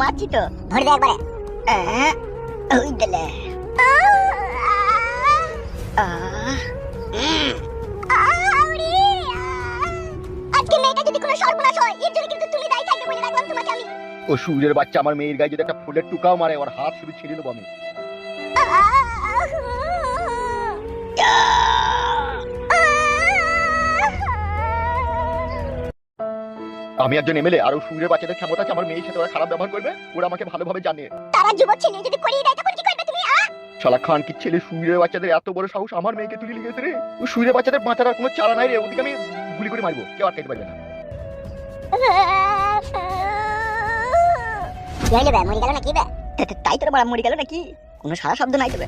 মারছি তো ধরে দে একবারে। ওই দিলে। আহ, উম, আউরি, আহ। আজকে মেয়েটা যদি কোনো সর্বনাশ হয় এর জন্য কিন্তু তুমি দায়ী থাকবে বলে রাখলাম তোমাকে আমি। ও সূর্যের বাচ্চা আমার মেয়ের গায়ে যদি একটা ফুলের টুকাও মারে ওর হাত শুধু ছিঁড়ে নেব আমি। আমি একজন এমএলএ আর ও সূর্যের বাচ্চাদের ক্ষমতা আছে আমার মেয়ের সাথে ওরা খারাপ ব্যবহার করবে ওরা আমাকে ভালোভাবে জানে। তারা যুবক ছেলে যদি করিয়ে দেয় তখন কি করবে তুমি? শালা খান কি ছেলে সূর্যের বাচ্চাদের এত বড় সাহস আমার মেয়েকে তুলে লিখেছে রে? ও সূর্যের বাচ্চাদের মাথার আর কোনো চারা নাই রে ওদিকে আমি গুলি করে মারবো কেউ আটকাইতে পারবে না। কি হইল বে মরে গেল নাকি বে? তাই তোর বড়া মরে গেল নাকি? কোনো সারা শব্দ নাই তবে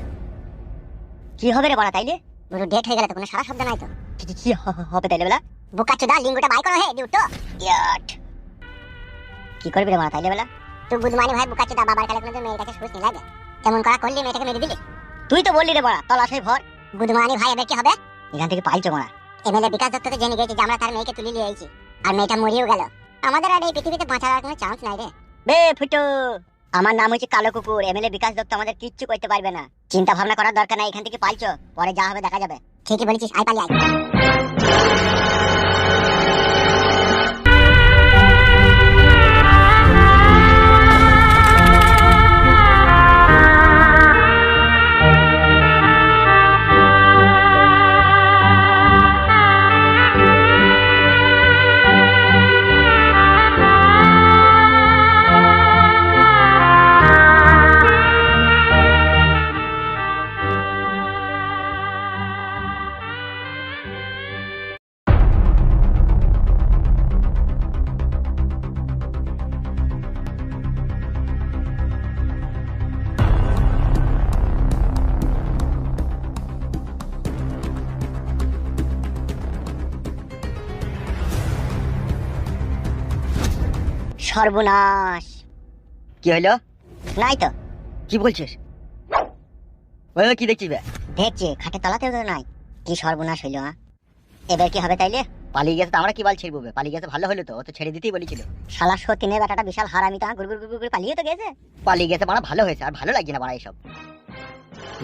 কি হবে রে বড়া তাইলে? পুরো ডেট হয়ে গেল তো কোনো সারা শব্দ নাই তো। কি হবে তাইলে বেলা? লিঙ্গটা বাই করো হে ইয়াট কি করবি রে বড়া তাইলে বেলা? তুই বুধমানি ভাই বাবার কালে সুস নিয়ে লাগে। করা করলি মেয়েটাকে মেরে দিলি? তুই তো বললি রে বড়া ভর। বুধমানি ভাই এবার কি হবে? এখান থেকে পাইছো এমএলএ বিকাশ দত্ত তো জেনে গেছে যে আমরা তার মেয়েকে তুলে নিয়ে আর মেয়েটা মরিও গেল। আমাদের আর এই পৃথিবীতে বাঁচার আর কোনো চান্স নাই রে। বে ফুটো! আমার নাম হচ্ছে কালো কুকুর এমএলএ বিকাশ দত্ত আমাদের কিচ্ছু করতে পারবে না। চিন্তা ভাবনা করার দরকার নাই এখান থেকে পাইছো। পরে যা হবে দেখা যাবে। ঠিকই বলেছিস আই পালি আই সর্বনাশ। কি হলো? নাই তো। কি বলছিস? ওই ওই, কি দেখছিস বে? দেখছি খাটের তলাতেও তো নাই। কি সর্বনাশ হইল হ্যাঁ এবার কি হবে তাইলে? পালিয়ে গেছে তো আমরা কি বল ছেড়বো বে? পালিয়ে গেছে ভালো হলো তো ও তো ছেড়ে দিতেই বলেছিল। শালা বেটাটা বিশাল হারামি তো গুড় গুড় গুড় গুড় পালিয়ে তো গেছে। পালিয়ে গেছে ভালো হয়েছে আর ভালো লাগছে না বাড়া এসব।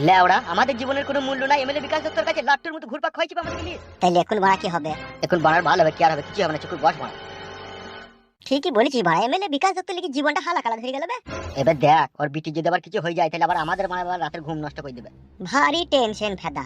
লেওড়া আমাদের জীবনের কোনো মূল্য নাই এমএলএ বিকাশ দত্তর কাছে লাট্টুর মতো ঘুরপাক খাইছি আমাদের নিয়ে। তাইলে এখন বাড়া কি হবে? এখন বাড়ার ভালো হবে কি আর হবে কিছু হবে না চুকুর বস বাড়া ঠিকই বলেছি ভাই এমএলএ বিকাশ দত্ত লিখে জীবনটা হালা কালা ধরে গেল বে। এবার দেখ ওর বিটি যদি আবার কিছু হয়ে যায় তাহলে আবার আমাদের মানে আবার রাতের ঘুম নষ্ট করে দেবে। ভারী টেনশন ফেদা।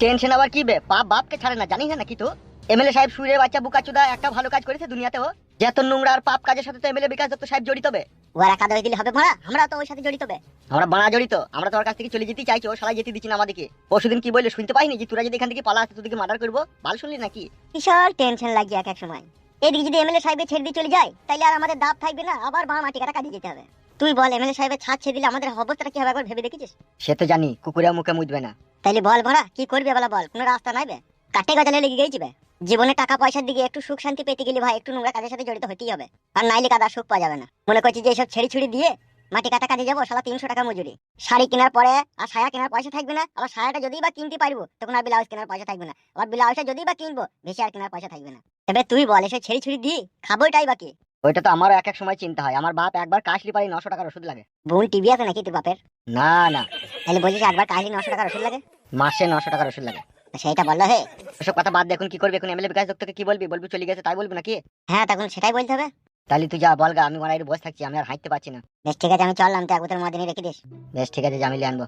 টেনশন আবার কি বে? পাপ বাপকে ছাড়ে না জানিস না নাকি তো? এমএলএ সাহেব সুরের বাচ্চা বুকাচুদা একটা ভালো কাজ করেছে দুনিয়াতেও যত নোংরা আর পাপ কাজের সাথে তো এমএলএ বিকাশ দত্ত সাহেব জড়িত বে। ওরা কাদা হয়ে দিলে হবে ভাড়া আমরা তো ওর সাথে জড়িত বে। আমরা বাড়া জড়িত আমরা তোমার কাছ থেকে চলে যেতে চাইছো সবাই যেতে দিচ্ছি না আমাদেরকে। পরশুদিন কি বললে শুনতে পাইনি যে তোরা যদি এখান থেকে পালা আসতে তোদেরকে মার্ডার করব? ভালো শুনলি নাকি? বিশাল টেনশন লাগিয়ে এক এক সময়। এদিকে যদি এমএলএ সাহেবের ছেড়ে দিয়ে চলে যায় তাহলে আর আমাদের দাব থাকবে না আবার বাঁ মাটি কাটা কাটিয়ে যেতে হবে। তুই বল এমএলএ সাহেবের ছাদ ছেড়ে দিলে আমাদের অবস্থাটা কি হবে একবার ভেবে দেখেছিস সে তো জানি কুকুরের মুখে মুদবে না। তাইলে বল ভরা কি করবে বলা বল কোনো রাস্তা নাইবে কাটে গজালে লেগে গেছিবে জীবনে টাকা পয়সার দিকে একটু সুখ শান্তি পেতে গেলে ভাই একটু নোংরা কাজের সাথে জড়িত হতেই হবে। আর নাইলে কাদা সুখ পাওয়া যাবে না। মনে করছি যে এসব ছেড়ে ছুড়ি দিয়ে মাটি কাটা কাজে যাব সালা তিনশো টাকা মজুরি। শাড়ি কেনার পরে আর সায়া কেনার পয়সা থাকবে না আবার সায়াটা যদি বা কিনতে পারব তখন আর ব্লাউজ কেনার পয়সা থাকবে না। আবার ব্লাউজটা যদি বা কিনবো বেশি আর কেনার পয়সা থাকবে না। এবার তুই বল এসে ছেড়ে ছুড়ি দি খাব এটাই বাকি ওইটা তো আমারও এক এক সময় চিন্তা হয়। আমার বাপ একবার কাশলি পারি নশো টাকার ওষুধ লাগে। বোন টিভি আছে নাকি তোর বাপের? না না। তাহলে বলছিস একবার কাশলি নশো টাকার ওষুধ লাগে? মাসে নশো টাকার ওষুধ লাগে। তা সেইটা বলল হে। ওসব কথা বাদ দেখুন কি করবি? এখন এমএলএ বিকাশ দত্তকে কি বলবি? বলবি চলে গেছে তাই বলবি নাকি? হ্যাঁ তখন সেটাই বলতে হবে। তাহলে তুই যা বলগা আমি মারাই বসে থাকছি আমি আর হাঁটতে পারছি না। বেশ ঠিক আছে আমি চললাম তো এক বোতল মদিনী রেখে দিস। বেশ ঠিক আছে জামিলি আনব।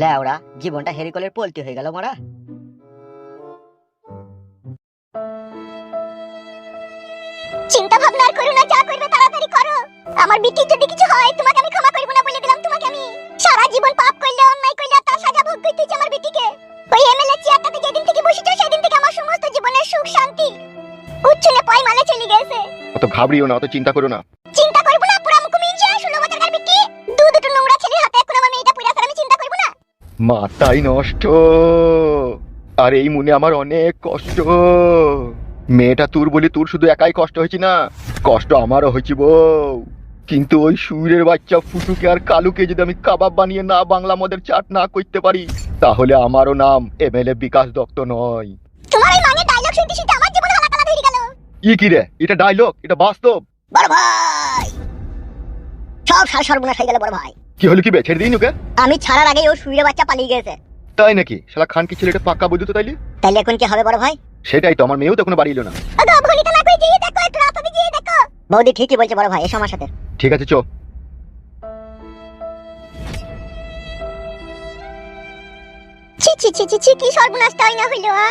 লেওড়া জীবনটা হেরিকলের পলটি হয়ে গেল মারা। চিন্তা ভাবনা আর করো না যা করবে তাড়াতাড়ি করো। আমার বিটির যদি কিছু হয় তোমাকে আমি ক্ষমা করব না বলে দিলাম তোমাকে আমি। সারা জীবন পাপ করলে অন্যায় করলে তার সাজা ভোগ করতে হচ্ছে আমার বিটিকে। ওই এমএলএ চেয়ারটাতে যেদিন থেকে বসেছো সেদিন থেকে আমার শান্তি উচ্ছলে পয় মালে চলে গেছে? অত ঘাবড়িও না অত চিন্তা করো না। চিন্তা করব না পুরা মুখ মিনছে ষোলো বছরকার বিটি দু দুটো নোংরা ছেলের হাতে এখন আমার মেয়েটা পুরা আমি চিন্তা করব না। মাথাই নষ্ট। আর এই মনে আমার অনেক কষ্ট। মেয়েটা তোর বলি তোর শুধু একাই কষ্ট হয়েছে না কষ্ট আমারও হয়েছে বউ। কিন্তু ওই সুরের বাচ্চা ফুটুকে আর কালুকে যদি আমি কাবাব বানিয়ে না বাংলা মদের চাট না করতে পারি তাহলে আমারও নাম এমএলএ বিকাশ দত্ত নয়। তোমার এই মানে ডায়লগ শুনতে শুনতে ই কি রে? এটা ডায়লগ এটা বাস্তব? বড় ভাই! সব সার সর্বনাশ হয়ে গেল বড় ভাই। কি হলো কি বে? ছেড়ে দিন ওকে? আমি ছাড়ার আগে ও শুয়ে বাচ্চা পালিয়ে গেছে। তাই নাকি? শালা খান কি ছেলেটা পাক্কা বুঝতো তো তাইলে? তাইলে এখন কি হবে বড় ভাই? সেটাই তো আমার মেয়েও তো এখনও বাড়ি এলো না। ওগো ভনিতা না কই যেয়ে দেখো একটু রাস্তা দিয়ে দেখো। বৌদি ঠিকই বলছে বড় ভাই এসো আমার সাথে। ঠিক আছে চ। ছি ছি ছি ছি কি সর্বনাশটা না হইল আ?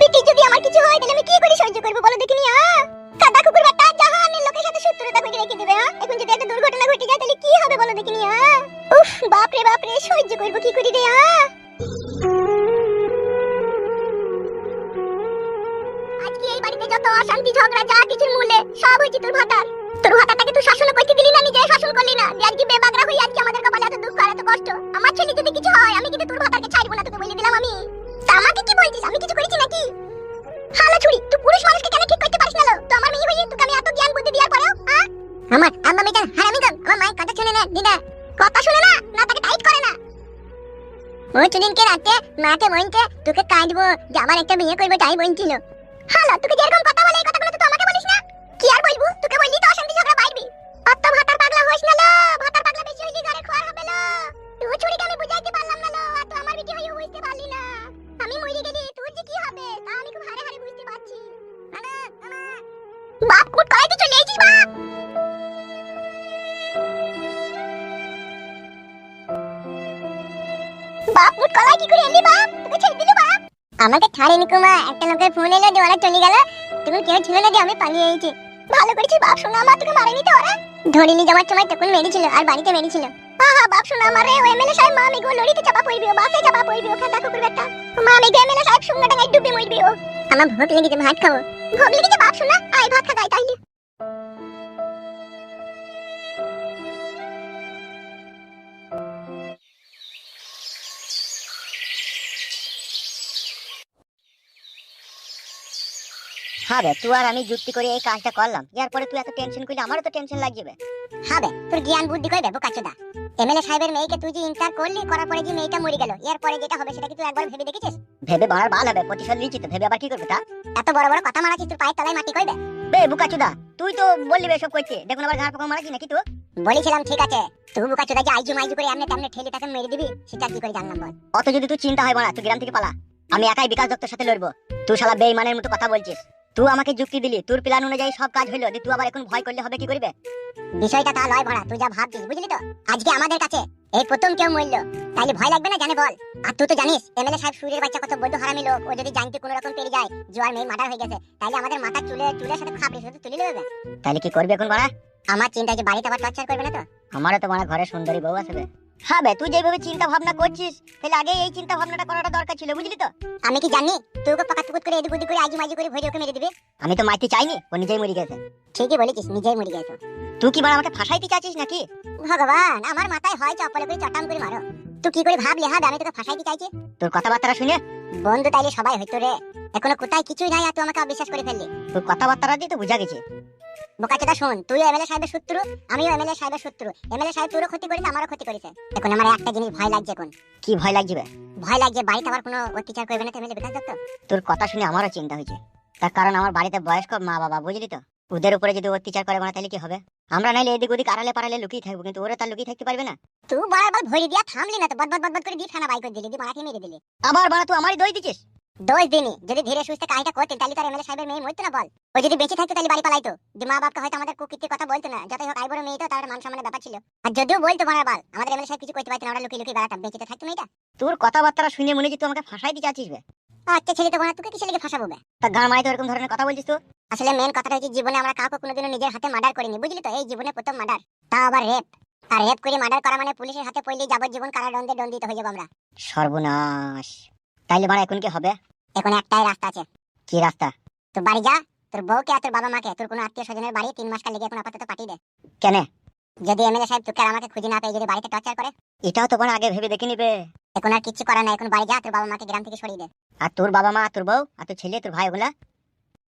বিটি যদি আমার কিছু হয় তাহলে আমি কি করে সহ্য করব বলো? সহ্য করব কি করি রে আজকে এই বাড়িতে যত অশান্তি, ঝগড়া, যা কিছুর মূলে, সব হয়েছে তোর ভাতার। তোর ভাতাটাকে শাসন করতে দিলি না নিজে শাসন করলি না। আজকে বেবাগরা আজকে আমাদের কপালে এত দুঃখ আর এত কষ্ট, আমার ছেলে যদি কিছু হয়, আমি কিন্তু তোর ভাতাকে ছাড়বো না, তোকে বলে দিলাম আমি। আমাকে কি বলছিস? আমি কিছু করেছি নাকি? হালা ছুরি, তুই পুরুষ মানুষকে কেন ঠিক করতে পারিস না তো আমার মেয়ে হয়ে তোকে আমি এত জ্ঞান, বুদ্ধি পরেও আমার আম্মা হারামি আমার মায়ের কথা শুনে না, দিদা। কথা শুনে না না তাকে টাইট ওই সেদিনকে রাতে মাকে বইনকে তোকে কাঁদবো যে আমার একটা বিয়ে করব তাই বইনছিল। হ্যালো তোকে যেরকম কথা বলে এই কথাগুলো তো আমাকে বলিস না? কি আর বলব? তোকে বললি তো অশান্তি ঝগড়া বাড়বি। অত ভাতার পাগলা হইস না লো ভাতার পাগলা বেশি হইলি ঘরে খোয়ার হবে লো। তুই ছুরিকে আমি বুঝাইতে পারলাম না লো, আর তো আমার বিটি হইও বুঝতে পারলি না। আমি মরে গেলি তোর যে কি হবে? তা কি করে এলি বাপ তোকে ছেড়ে দিলি বাপ আমাকে ছাড়েনি কুমা একটা লোকের ফোন এলো যে আমার ভোগ লেগেছে, ভাত খাব। ভোগ লেগেছে, বাপ শোনা আয়, ভাত খা গাই তাইলে হ্যাঁ বে তুই আর আমি যুক্তি করে এই কাজটা করলাম। তুই এত টেনশন করলে আমারও তো টেনশন লাগবে। হবে তোর জ্ঞান বুদ্ধি কই দেবো কাচুদা এমএলএ সাহেবের মেয়েকে তুই যে করলি করার পরে যে মেয়েটা মরে গেল যেটা হবে সেটা কি তুই একবার ভেবে দেখেছিস? ভেবে বাড়ার বাল হবে প্রতিশোধ নিচ্ছি তো ভেবে আবার কি করবে তা? এত বড় বড় কথা মারাছিস পায়ের তলায় মাটি কইবে বে? বুকাচুদা তুই তো বললি দেখুন আবার ঘাড় পোকা নাকি তুই বলেছিলাম ঠিক আছে। তুই বুকা চোদা যে আইজু মাইজু করে এমনি তেমনি ঠেলে তাকে মেরে দিবি সেটা কি করে জানলাম বল? অত যদি তুই চিন্তা হয় মারা তুই গ্রাম থেকে পালা। আমি একাই বিকাশ দত্তর সাথে লড়বো। তুই শালা বেইমানের মতো কথা বলছিস। তুই আমাকে যুক্তি দিলি তোর প্ল্যান অনুযায়ী সব কাজ হইল তুই আবার এখন ভয় করলে হবে কি করবে? বিষয়টা তা লয় ভরা তুই যা ভাবছিস বুঝলি তো? আজকে আমাদের কাছে এই প্রথম কেউ মরল তাইলে ভয় লাগবে না জানে বল? আর তুই তো জানিস এমএলএ সাহেব সুরের বাচ্চা কত বৈধ হারামি লোক ও যদি জানতে কোনো রকম পেরে যায় জোয়ার মেয়ে মার্ডার হয়ে গেছে তাইলে আমাদের মাথার চুলে চুলের সাথে খাপড়ি শুধু তুলে নেবে। তাহলে কি করবে এখন মারা আমার চিন্তা যে বাড়িতে আবার টর্চার করবে না তো? আমারও তো মারা ঘরে সুন্দরী বউ আসবে হ্যাঁ তুই যেভাবে চিন্তা ভাবনা করছিস তাহলে আগে এই চিন্তা ভাবনাটা করাটা দরকার ছিল বুঝলি তো? আমি কি জানি? তুই ওকে করে এদিক ওদিক করে আজু মাইজু করে ভরে ওকে মেরে দিবি? আমি তো মাইতে চাইনি ও নিজেই মরে গেছে। ঠিকই বলেছিস নিজেই মরে গেছো তুই কি আমাকে ফাঁসাইতে চাচ্ছিস নাকি? ভগবান আমার মাথায় হয় করে চটাম করে মারো। তুই কি করে ভাবলি হবে আমি তোকে ফাঁসাইতে চাইছি? তোর কথাবার্তা শুনে। বন্ধু তাইলে সবাই হইতো রে। এখনও কোথায় কিছুই নাই আর তুই আমাকে অবিশ্বাস করে ফেললি। তোর কথাবার্তা দিয়ে তো বুঝা গেছে। বোকাচোদা শোন তুই এমএলএ সাহেবের শত্রু আমিও এমএলএ সাহেবের শত্রু। এমএলএ সাহেব তোরও ক্ষতি করেছে আমারও ক্ষতি করেছে। এখন আমার একটা জিনিস ভয় লাগছে এখন। কি ভয় লাগছে ভয় লাগছে বাড়িতে আবার কোনো অত্যাচার করবে না তো এমএলএ বিকাশ দত্ত? তোর কথা শুনে আমারও চিন্তা হয়েছে। তার কারণ আমার বাড়িতে বয়স্ক মা বাবা বুঝলি তো? ওদের উপরে যদি অত্যাচার করে মানে তাহলে কি হবে? আমরা নাইলে এদিক ওদিক আড়ালে পাড়ালে লুকিয়ে থাকব কিন্তু ওরা তার লুকিয়ে থাকতে পারবে না। তুই বারবার ভরি দিয়া থামলি না তো বদবদ বদবদ করে দিয়ে ফেনা বাই করে দিলি দিয়ে মারাকে মেরে দিলি। আবার বাড়া তুই আমারই দই দিছিস দোষ দিনি যদি ধীরে সুস্থে কাজটা করতেন তাহলে তার এমএলএ সাহেবের মেয়ে মরতো না বল। ও যদি বেঁচে থাকতো তাহলে বাড়ি পালাইতো। যে মা বাপকে হয়তো আমাদের কুকীর্তির কথা বলতো না। যতই হোক আই বড় মেয়ে তো তার মান সম্মানের ব্যাপার ছিল। আর যদিও বলতো মারা বাল আমাদের এমএলএ সাহেব কিছু করতে পারতো না ওরা লুকিয়ে লুকিয়ে বেড়াতাম। বেঁচে থাকতো মেয়েটা। তোর কথাবার্তা শুনে মনে হচ্ছে তুই আমাকে ফাঁসাইতে চাচ্ছিস বে। আচ্ছা ছেলে তো বোনা তোকে কিসে লেগে ফাঁসাবো বে? তা গান মারাই তো এরকম ধরনের কথা বলছিস তো? আসলে মেন কথাটা হচ্ছে জীবনে আমরা কাউকে কোনোদিনও নিজের হাতে মার্ডার করিনি বুঝলি তো? এই জীবনে প্রথম মার্ডার তা আবার রেপ আর রেপ করে মার্ডার করা মানে পুলিশের হাতে পড়লে যাবজ্জীবন কারাদণ্ডে দণ্ডিত হয়ে যাব আমরা। সর্বনাশ। তাইলে মারা এখন কি হবে? এখন একটাই রাস্তা আছে। কি রাস্তা? তোর বাড়ি যা তোর বউকে আর তোর বাবা মাকে তোর কোনো আত্মীয় স্বজনের বাড়ি তিন মাস কাল লেগে এখন আপাতত পাঠিয়ে দে। কেন? যদি এমএলএ সাহেব তোকে আর আমাকে খুঁজে না পেয়ে যদি বাড়িতে টর্চার করে? এটাও তো তোমার আগে ভেবে দেখে নিবে এখন আর কিচ্ছু করার নাই এখন বাড়ি যা তোর বাবা মাকে গ্রাম থেকে সরিয়ে দে। আর তোর বাবা মা তোর বউ আর তোর ছেলে তোর ভাই ওগুলা?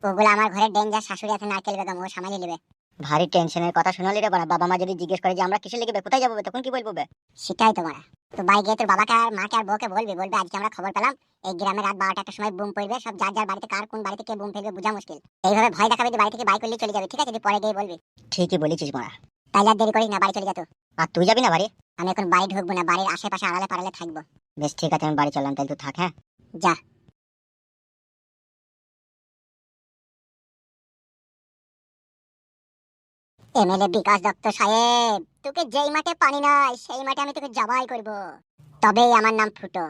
ওগুলো আমার ঘরে ডেঞ্জার শাশুড়ি আছে নারকেল বেগম ও সামালি নেবে ভারী টেনশনের কথা শোনালি রে বাড়া। বাবা মা যদি জিজ্ঞেস করে যে আমরা কিসে লেগে কোথায় যাব তখন কি বলব বে? সেটাই তো মারা তো বাড়ি গিয়ে তোর বাবাকে আর মাকে আর বউকে বলবি বলবি আজকে আমরা খবর পেলাম এই গ্রামে রাত বারোটা একটা সময় বুম পড়বে সব যার যার বাড়িতে কার কোন বাড়িতে কে বুম ফেলবে বোঝা মুশকিল। এইভাবে ভয় দেখাবে যে বাড়ি থেকে বাই করলে চলে যাবে ঠিক আছে? তুই পরে গিয়ে বলবি। ঠিকই বলেছিস মারা তাইলে আর দেরি করিস না বাড়ি চলে যেত আর তুই যাবি না বাড়ি? আমি এখন বাড়ি ঢুকবো না বাড়ির আশেপাশে আড়ালে পাড়ালে থাকব। বেশ ঠিক আছে আমি বাড়ি চললাম তাহলে তুই থাক হ্যাঁ? যা। এমএলএ বিকাশ দত্ত সাহেব, তোকে যেই মাঠে পানি নাই, সেই মাঠে আমি তোকে জবাই করব। তবেই আমার নাম ফুটো।